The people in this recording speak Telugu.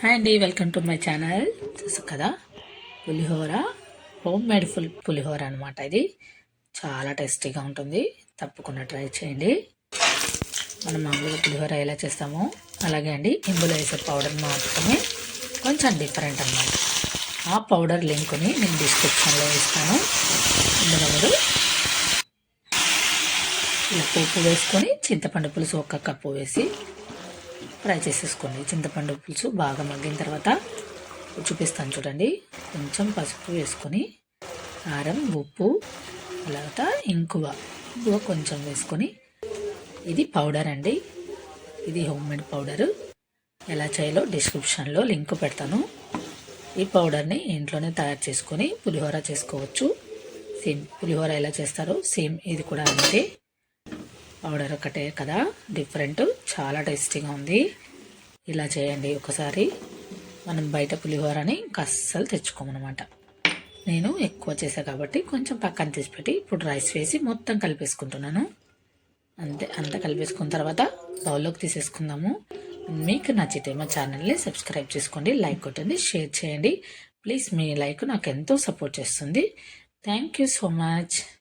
హాయ్ అండి వెల్కమ్ టు మై ఛానల్ చూసు కదా pulihora. Home made full pulihora అనమాట ఇది. చాలా టేస్టీగా ఉంటుంది. తప్పకుండా ట్రై చేయండి. మనం మామూలుగా పులిహోర ఎలా చేస్తామో అలాగే అండి. ఇందులో వేసే పౌడర్ మాత్రమే కొంచెం డిఫరెంట్ అన్నమాట. ఆ పౌడర్ లింక్ని నేను డిస్క్రిప్షన్లో ఇస్తాను ఇందులో మీరు ఇలా పోపు వేసుకొని చింతపండు పులుసు ఒక్క కప్పు వేసి ఫ్రై చేసేసుకోండి. చింతపండు పులుసు బాగా మగ్గిన తర్వాత చూపిస్తాను చూడండి. కొంచెం పసుపు వేసుకొని కారం ఉప్పు తర్వాత ఇంకువ. ఇంకువ కొంచెం వేసుకొని ఇది పౌడర్ అండి. ఇది హోమ్ మేడ్ పౌడరు. ఎలా చేయాలో డిస్క్రిప్షన్లో లింక్ పెడతాను. ఈ పౌడర్ని ఇంట్లోనే తయారు చేసుకొని పులిహోర చేసుకోవచ్చు. సేమ్ పులిహోర ఎలా చేస్తారో సేమ్ ఇది కూడా అంతే. పౌడర్ ఒకటే కదా. డిఫరెంట్. చాలా టేస్టీగా ఉంది. ఇలా చేయండి ఒకసారి. మనం బయట పులిహోరని ఇంకా అస్సలు తెచ్చుకోమన్నమాట నేను ఎక్కువ చేసా కాబట్టి కొంచెం పక్కన తీసిపెట్టి ఇప్పుడు రైస్ వేసి మొత్తం కలిపేసుకుంటున్నాను. అంతే అంతా కలిపేసుకున్న తర్వాత బౌల్లోకి తీసేసుకుందాము. మీకు నచ్చితే మా ఛానల్ని సబ్స్క్రైబ్ చేసుకోండి లైక్ కొట్టండి షేర్ చేయండి. ప్లీజ్ మీ లైక్ నాకు ఎంతో సపోర్ట్ చేస్తుంది. Thank you so much.